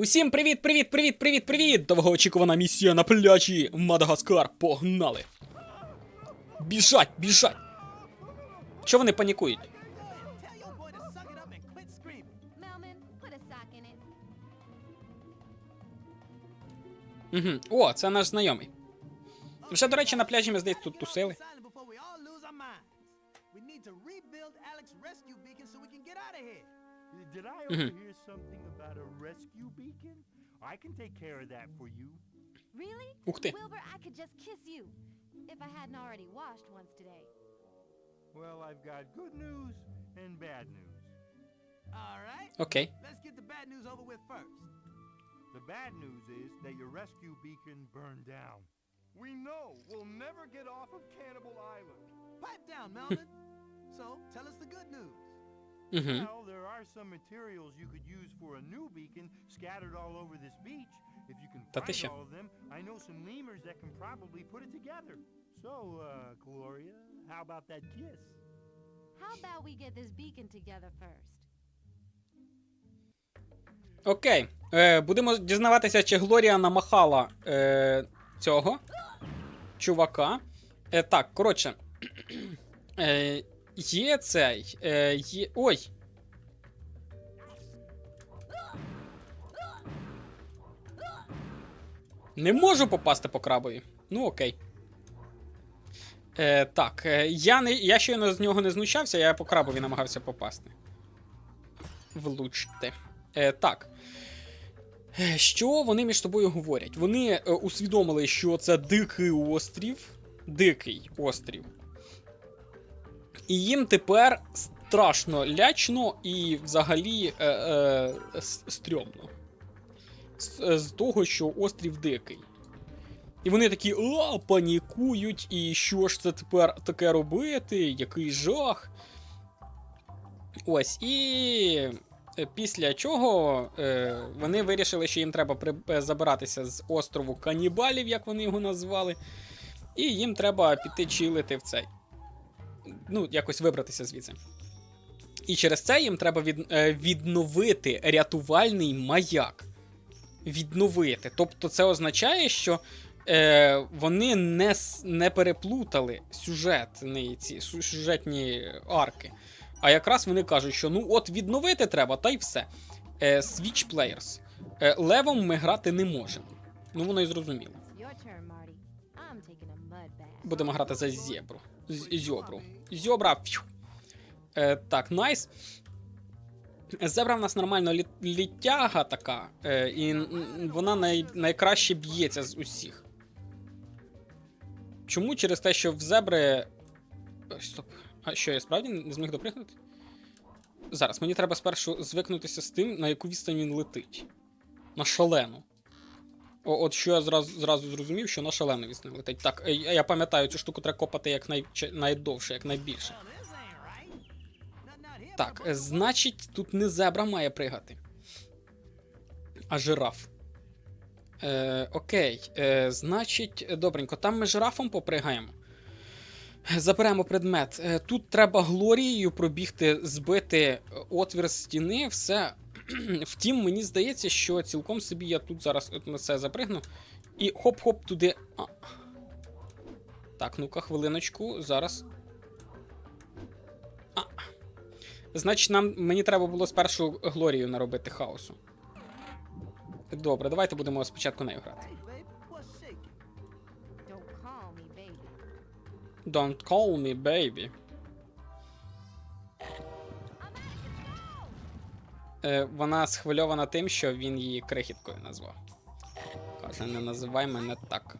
Усім привіт, привіт, привіт, привіт, привіт! Довгоочікувана місія на пляжі Мадагаскар. Погнали! Біжать, біжать! Чого вони панікують? Угу. О, це наш знайомий. Вже, до речі, на пляжі ми здається тут тусили. Did I Mhm. overhear something about a rescue beacon? I can take care of that for you. Really? Ух ти. Wilbur, I could just kiss you. If I hadn't already washed once today. Well, I've got good news and bad news. All right, Окей. let's get the bad news over with first. The bad news is that your rescue beacon burned down. We know we'll never get off of Cannibal Island. Pipe down, Melvin. so, tell us the good news. Угу. Well, there are some materials you could use for a new beacon scattered all over this beach. If you can Та ти find all of them, I know some lemurs that can probably put it together. So, uh, Gloria, how about that kiss? How about we get this beacon together first? Окей. Е, будемо дізнаватися, чи Глорія намахала е, цього чувака. Е, так, коротше. Е, є цей. Е, є. Ой. Не можу попасти по крабові. Ну, окей. Е, так, е, я, не, я щойно з нього не знущався, я по крабові намагався попасти. Влучте. Е, так. Е, Що вони між собою говорять? Вони е, усвідомили, що це дикий острів. Дикий острів. І їм тепер страшно лячно і взагалі е, е, стрьомно. З, е, з того, що острів дикий. І вони такі а, панікують, і що ж це тепер таке робити? Який жах. Ось, і е, після чого е, вони вирішили, що їм треба при... е, забиратися з острову канібалів, як вони його назвали. І їм треба піти чилити в цей. Ну, якось вибратися звідси. І через це їм треба від... е, відновити рятувальний маяк. Відновити. Тобто, це означає, що е, вони не, не переплутали сюжетні, ці, сюжетні арки. А якраз вони кажуть, що ну от відновити треба, та й все. Е, Switch Players. Е, левом ми грати не можемо. Ну воно і зрозуміло. Будемо грати за зебру. Зьобру. Зьобра. Фью. Е, так, найс. Зебра в нас нормально лі- літяга така, е, і вона най, найкраще б'ється з усіх. Чому? Через те, що в зебри. Стоп. А що, я справді не зміг допригнути? Зараз, мені треба спершу звикнутися з тим, на яку відстань він летить. На шалену. От що я зразу, зразу зрозумів, що на шалену відстань летить. Так, е, я пам'ятаю, цю штуку треба копати як най, найдовше, як найбільше. Так, е, значить, тут не зебра має пригати. А жираф. Е, окей. Е, значить, е, добренько, там ми жирафом попригаємо. Заберемо предмет. Тут треба глорією пробігти, збити отвір стіни, все. Втім, мені здається, що цілком собі я тут зараз от на це запригну. І хоп-хоп туди. А. Так, ну-ка, хвилиночку, зараз. А. Значить, нам мені треба було спершу Глорію наробити хаосу. Добре, давайте будемо спочатку нею грати. Don't call me baby. Е, вона схвильована тим, що він її крихіткою назвав. Каже, не називай мене так.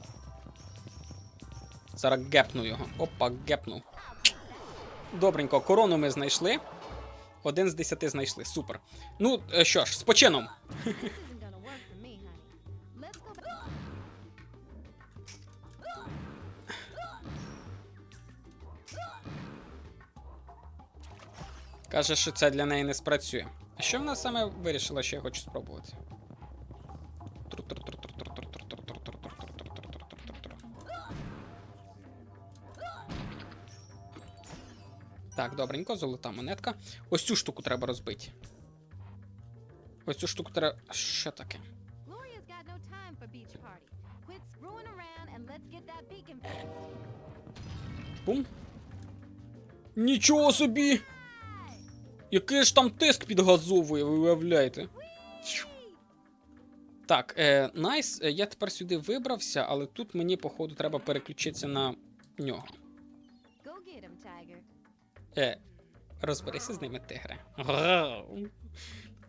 Зараз гепну його. Опа, гепнув. Добренько, корону ми знайшли. Один з десяти знайшли. Супер. Ну, е, що ж, з почином. Каже, що це для неї не спрацює. Що вона саме вирішила, що я хочу спробувати? Так, добренько, золота монетка. Ось цю штуку треба розбити. Ось цю штуку треба. Що таке? Бум. Нічого собі! Який ж там тиск підгазовує, ви уявляєте? Так, е, найс, е, я тепер сюди вибрався, але тут мені, походу, треба переключитися на нього. Е, розберися з ними, тигре.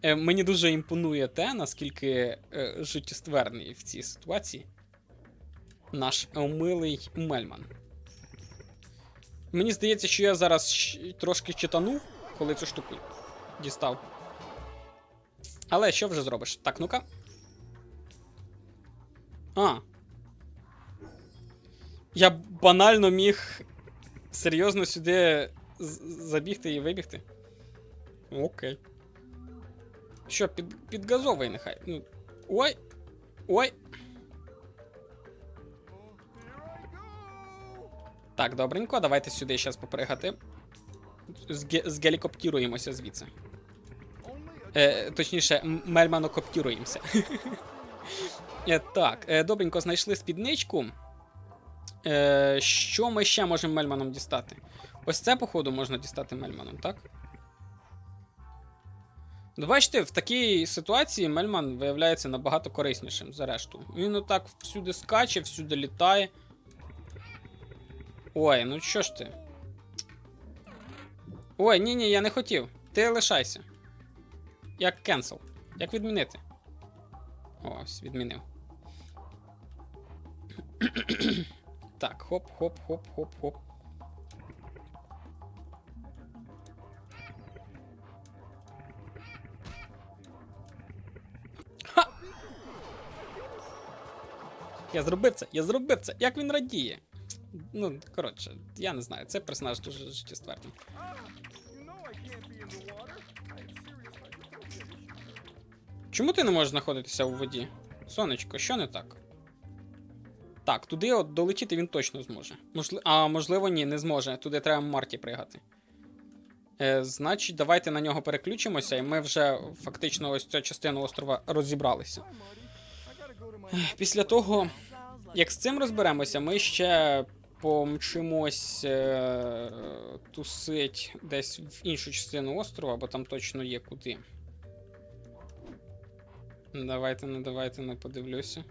Е, мені дуже імпонує те, наскільки е, життєстверний в цій ситуації наш милий Мельман. Мені здається, що я зараз трошки читанув, коли цю штуку дістав. Але що вже зробиш? Так, ну-ка. А. Я банально міг серйозно сюди забігти і вибігти. Окей. Що, під, підгазовий нехай. Ну. Ой. Ой. Так, добренько, давайте сюди зараз попригати. Зге- Згелікоптіруємося звідси. Е, точніше, мельманокоптіруємося. Е, так, е, добренько, знайшли спідничку. Е, що ми ще можемо мельманом дістати? Ось це, походу, можна дістати мельманом, так? Ну, бачите, в такій ситуації мельман виявляється набагато кориснішим за решту. Він отак всюди скаче, всюди літає. Ой, ну що ж ти? Ой, ні, ні, я не хотів. Ти лишайся. Як кенсел. Як відмінити? Ось, відмінив. так, хоп, хоп, хоп, хоп, хоп. Я зробив це, я зробив це. Як він радіє. Ну, коротше, я не знаю, це персонаж дуже issues. Чому ти не можеш знаходитися у воді? Сонечко, що не так? Так, туди от долетіти він точно зможе. Можли... А можливо, ні, не зможе. Туди треба Марті пригати. Е, значить, давайте на нього переключимося, і ми вже фактично ось цю частину острова розібралися. Після того, як з цим розберемося, ми ще помчимось е... тусить десь в іншу частину острова, бо там точно є куди. Давайте, ну давайте, не подивлюся.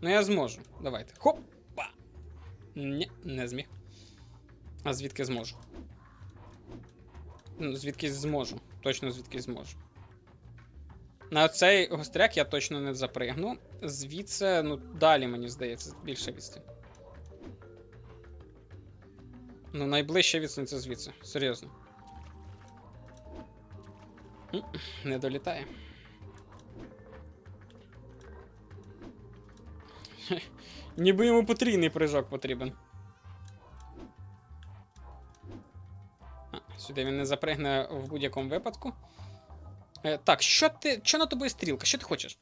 Ну, я зможу. Давайте. Хопа! Ні, не зміг. А звідки зможу? Ну, звідки зможу. Точно звідки зможу. На цей гостряк я точно не запригну. Звідси, ну, далі, мені здається, більше відстань. Ну, найближча відстань це звідси. Серйозно. Не долітає. Ніби йому потрійний прыжок потрібен. А, сюди він не запригне в будь-якому випадку. Е, так, що ти. Що на тобою стрілка? Що ти хочеш?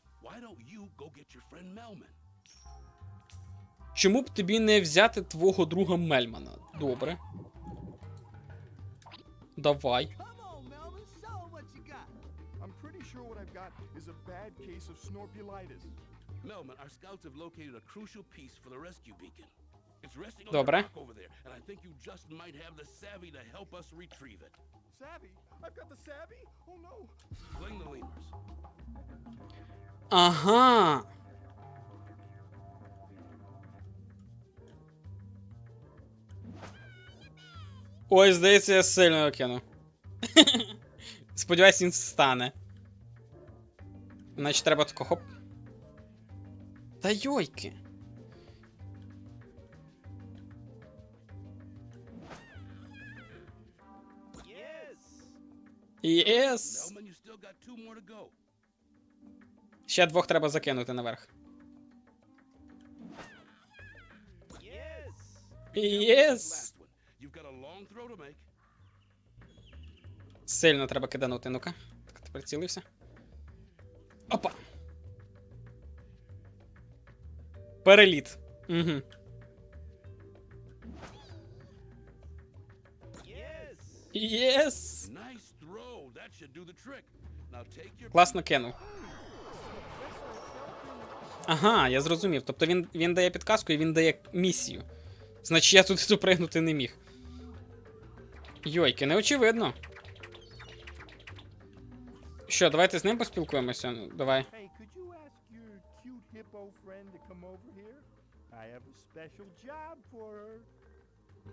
Чому б тобі не взяти твого друга Мельмана? Добре. Давай. Добре. the Ой, здається, я сильно кину. Сподіваюсь, він встане. Значить, треба тако хоп. Та йойки. Єс! Ще двох треба закинути наверх. Єс! Сильно треба киданути, ну-ка. Так, ти прицілився. Опа. Переліт. Угу. Yes. Єс! Класно кинув. Ага, я зрозумів. Тобто він, він дає підказку і він дає місію. Значить, я тут допригнути не міг. Йойки, неочевидно. Що, давайте з ним поспілкуємося. Ну, Давай.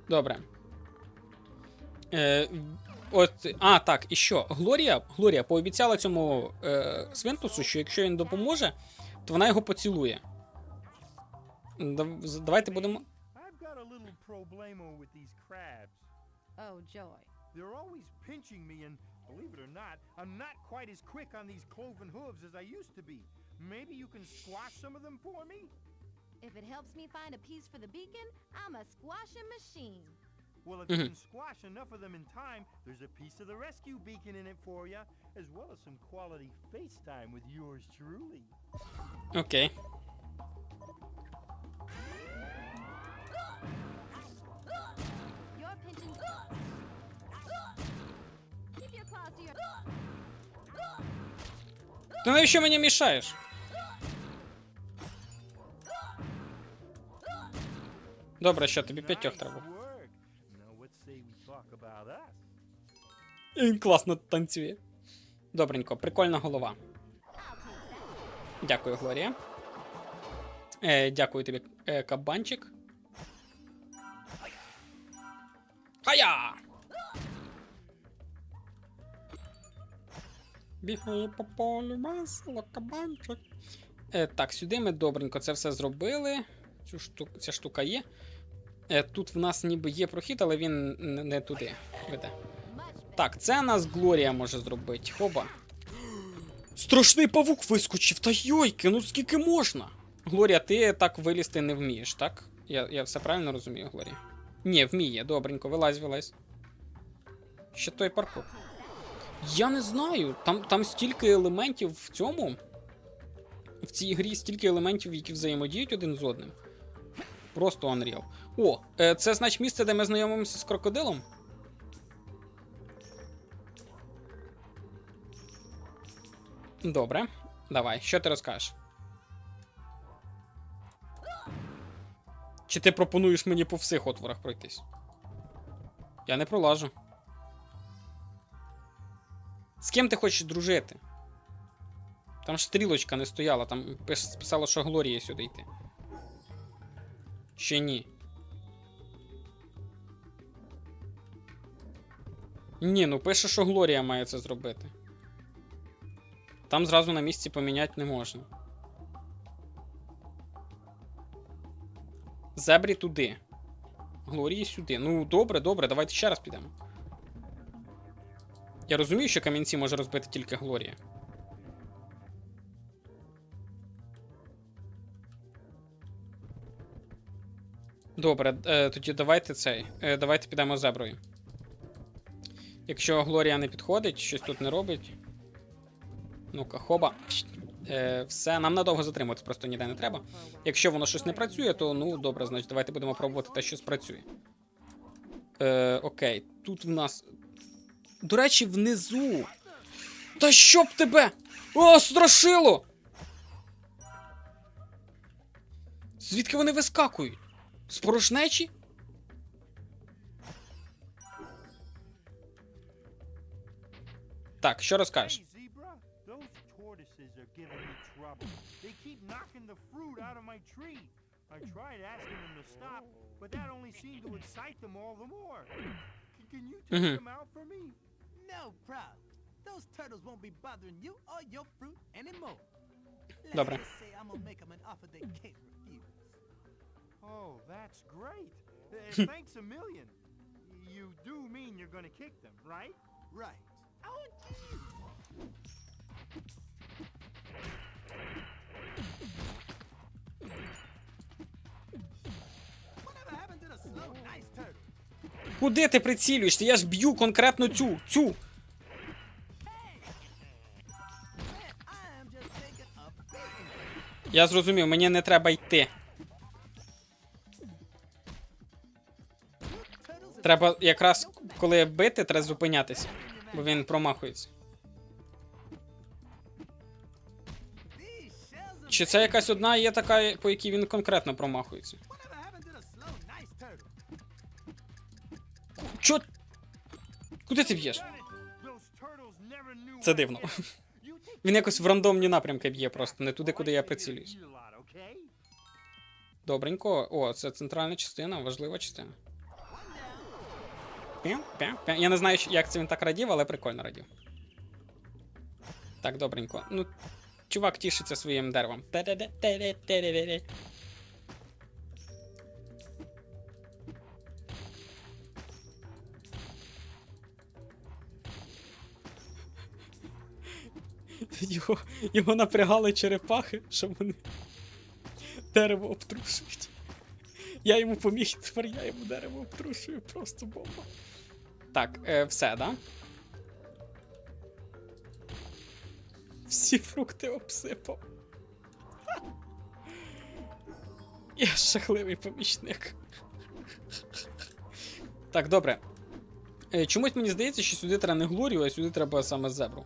Добре. Е, от, а, так, і що? Глорія, Глорія пообіцяла цьому е, Свинтусу, що якщо він допоможе, то вона його поцілує. Давайте будемо. Oh, joy. They're always pinching me, and believe it or not, I'm not quite as quick on these cloven hooves as I used to be. Maybe you can squash some of them for me? If it helps me find a piece for the beacon, I'm a squashing machine. Well, if you can mm-hmm. squash enough of them in time, there's a piece of the rescue beacon in it for you, as well as some quality FaceTime with yours truly. Okay. Ти навіщо мені мішаєш? Добре, що тобі п'ятьох треба. Він класно танцює. Добренько, прикольна голова. Дякую, Глорія. Е, дякую тобі, е, кабанчик. Хая! Бігає по полю весело, кабанчик. Е, так, сюди ми добренько це все зробили. Цю штук, ця штука є. Е, тут в нас ніби є прохід, але він не туди веде. Так, це нас Глорія може зробити. Хоба. Страшний павук вискочив, та йойки, ну скільки можна? Глорія, ти так вилізти не вмієш, так? Я, я все правильно розумію, Глорія? Ні, вміє, добренько, вилазь, вилазь. Ще той паркур. Я не знаю. Там, там стільки елементів в цьому. В цій грі стільки елементів, які взаємодіють один з одним. Просто Unreal. О, е, це значить місце, де ми знайомимося з крокодилом? Добре. Давай, що ти розкажеш? Чи ти пропонуєш мені по всіх отворах пройтись? Я не пролажу. З ким ти хочеш дружити? Там ж стрілочка не стояла, там писало, що Глорія сюди йти. Ще ні. Ні, ну пише, що Глорія має це зробити. Там зразу на місці поміняти не можна. Зебрі туди. Глорії сюди. Ну, добре, добре, давайте ще раз підемо. Я розумію, що камінці може розбити тільки Глорія. Добре, е, тоді давайте цей. Е, давайте підемо зеброю. Якщо Глорія не підходить, щось тут не робить. Ну-ка, хоба. Е, все, нам надовго затримуватися, просто ніде не треба. Якщо воно щось не працює, то ну добре, значить, давайте будемо пробувати те, що спрацює. Е, окей, тут в нас. До речі, внизу. Та щоб тебе! О, страшило! Звідки вони вискакують? З порожнечі? Так, що розкажеш? Are giving me trouble. They keep knocking the fruit out of my tree. I tried asking them to stop, but that only seemed to excite them all the more. C- can you take Mhm. them out for me? No problem. Those turtles won't be bothering you or your fruit anymore. Dobra. Oh, that's great. Eh, thanks a million. You do mean you're gonna kick them, right? Right. Oh, geez. Куди ти прицілюєшся? Я ж б'ю конкретно цю. цю. Я зрозумів, мені не треба йти. Треба якраз коли бити, треба зупинятися, бо він промахується. Чи це якась одна є така, по якій він конкретно промахується? Чо? Куди ти б'єш? Це дивно. Він якось в рандомні напрямки б'є просто, не туди, куди я прицілююсь. Добренько. О, це центральна частина, важлива частина. Я не знаю, як це він так радів, але прикольно радів. Так, добренько. Ну, чувак тішиться своїм деревом. Його, його напрягали черепахи, щоб вони дерево обтрушують. Я йому поміг, тепер я йому дерево обтрушую, просто бомба. Так, е, все, да? Всі фрукти обсипав. Я жахливий помічник. Так, добре. Е, чомусь мені здається, що сюди треба не Глорію, а сюди треба саме зебру.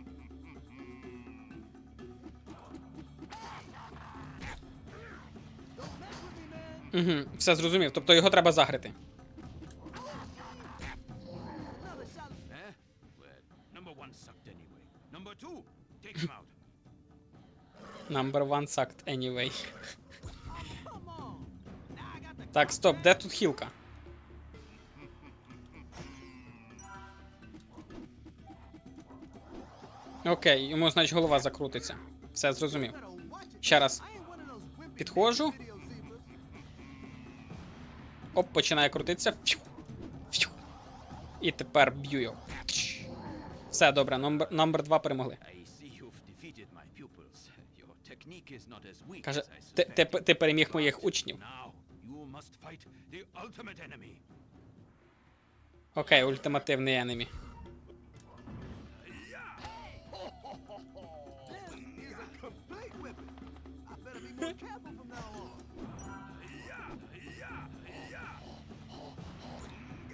Угу, все зрозумів. Тобто його треба загрити. Eh? Number one sucked anyway. Так, стоп, де тут хілка? Окей, йому, значить, голова закрутиться. Все зрозумів. Ще раз. Підходжу. Оп, починає крутитися. Фью, фью. І тепер б'ю його. Все, добре, номер, номер два перемогли. Каже, ти, ти, ти переміг моїх учнів. Окей, ультимативний енемі.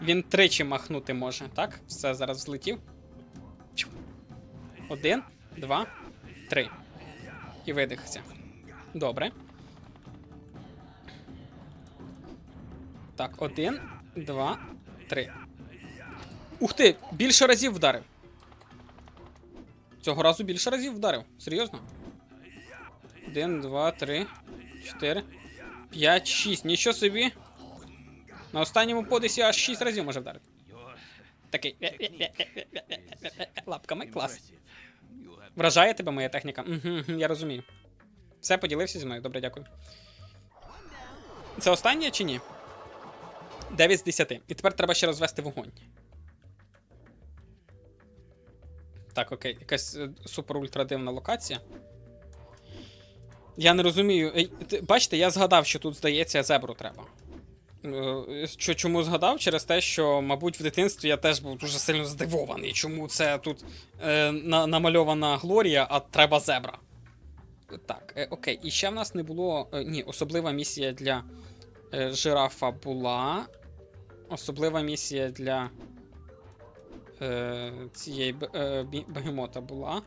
Він тричі махнути може, так? Все, зараз злетів. Один, два, три. І видихся. Добре. Так, один, два, три. Ух ти! Більше разів вдарив. Цього разу більше разів вдарив. Серйозно? Один, два, три, чотири, п'ять, шість. Нічого собі. На останньому подисі аж 6 разів може вдарити. Такий. Лапками, клас. Вражає тебе моя техніка? Угу, я розумію. Все, поділився зі мною. Добре, дякую. Це останнє чи ні? 9 з 10. І тепер треба ще розвести вогонь. Так, окей, якась е, супер-ультра дивна локація. Я не розумію. Бачите, я згадав, що тут, здається, зебру треба. Е, чому згадав? Через те, що, мабуть, в дитинстві я теж був дуже сильно здивований, чому це тут е, на, намальована Глорія, а треба зебра. Так, е, окей. І ще в нас не було. Е, ні, особлива місія для е, жирафа була. Особлива місія для е, цієї е, бегемота була.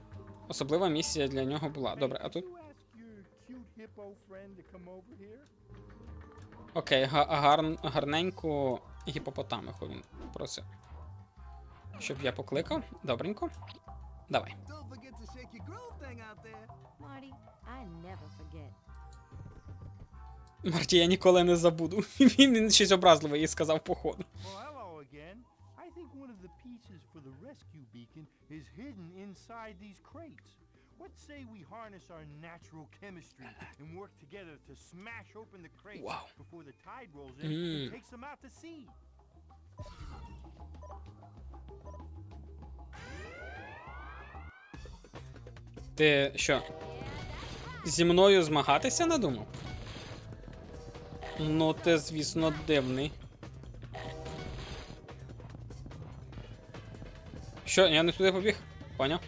Особлива місія для нього була. Добре, а тут. Окей, га- гарн, гарненьку гіпопотамиху він просив. Щоб я покликав. Добренько. Давай. Марті, я ніколи не забуду. Він, він щось образливе їй сказав походу. I think one of the pieces for the rescue beacon is hidden inside these crates. What say we harness our natural chemistry and work together to smash open the crates Wow. before the tide rolls in Mm. and takes them out to sea? Ти що? Зі мною змагатися надумав? Ну, ти, звісно, дивний. Що, я не туди побіг? Поняв?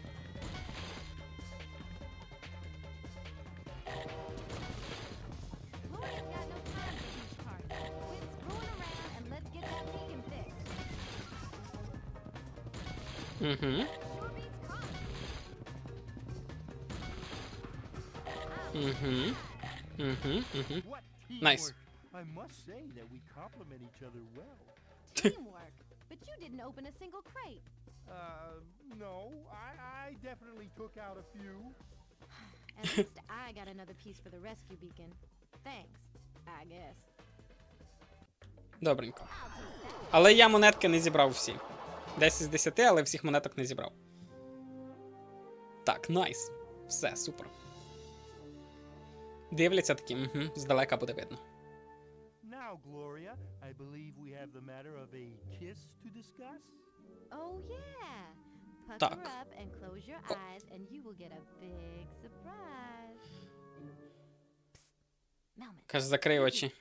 Say that we complement each other well. Teamwork. But you didn't open a single crate. Uh, no, I, I definitely took out a few. At least I got another piece for the rescue beacon. Thanks, I guess. Добренько. Але я монетки не зібрав всі. 10 з 10, але всіх монеток не зібрав. Так, найс. Все, супер. Дивляться такі, угу, здалека буде видно. Now, Gloria, I believe we have the matter of a kiss to discuss. Oh yeah. Pucker Так. up and close your О. eyes and you will get a big surprise. Psst. Melman. Каже, закрий очі.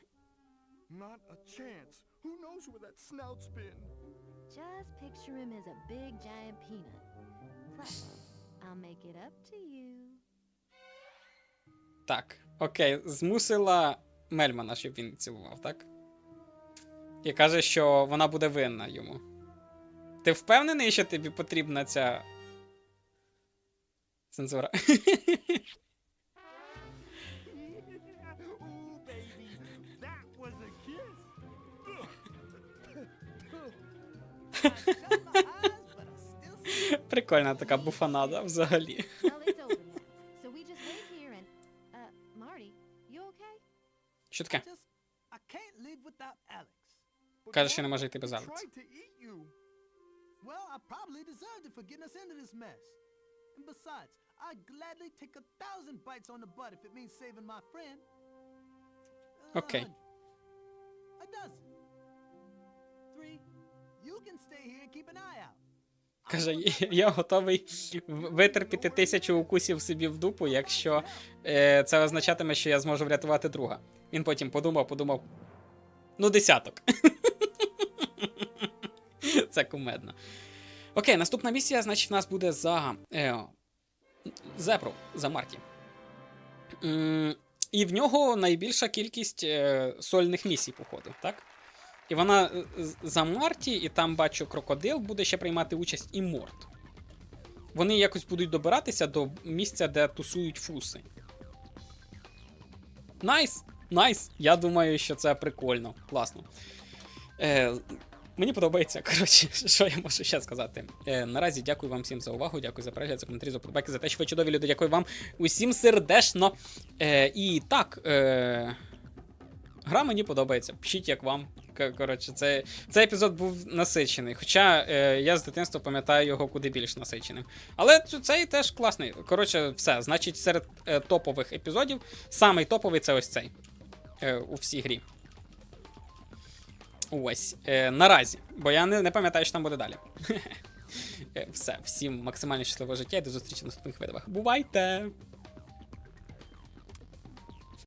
Not a chance. Who knows where that snout's been? Just picture him as a big giant peanut. Plus, I'll make it up to you. Так, окей, змусила Мельмана, щоб він цілував, так? І каже, що вона буде винна йому. Ти впевнений, що тобі потрібна ця. Цензура. Прикольна така буфанада взагалі. Що таке? Каже, що не може йти без He Алекса. tried to eat you. Well, I probably deserved it for getting us into this mess. And besides, I'd gladly take a thousand bites on the butt if it means saving my friend. A Okay. hundred. A dozen. Three. You can stay here and keep an eye out. I'm Каже, going that way. я готовий в- витерпіти тисячу укусів собі в дупу, якщо е, це означатиме, що я зможу врятувати друга. Він потім подумав, подумав. Ну, десяток. Це кумедно. Окей, наступна місія, значить, в нас буде за. Е, Зебру, за Марті. М, І в нього найбільша кількість е, сольних місій, походу, так? І вона е, за Марті, і там бачу, крокодил буде ще приймати участь і Морт. Вони якось будуть добиратися до місця, де тусують фуси. Найс! Найс! Я думаю, що це прикольно. Класно. Е, мені подобається. Коротше, що я можу ще сказати. Е, наразі дякую вам всім за увагу, дякую за перегляд, за коментарі, за подобайки, за те, що ви чудові люди. Дякую вам усім сердечно. Е, і так. Е, Гра мені подобається. Пишіть, як вам. Коротше, це, цей епізод був насичений. Хоча е, я з дитинства пам'ятаю його куди більш насиченим. Але цей теж класний. Коротше, все. Значить, серед е, топових епізодів самий топовий це ось цей. Е, у всій грі. Ось. Е, наразі. Бо я не, пам'ятаю, що там буде далі. Е, все. Всім максимально щасливого життя і до зустрічі в наступних видовах. Бувайте!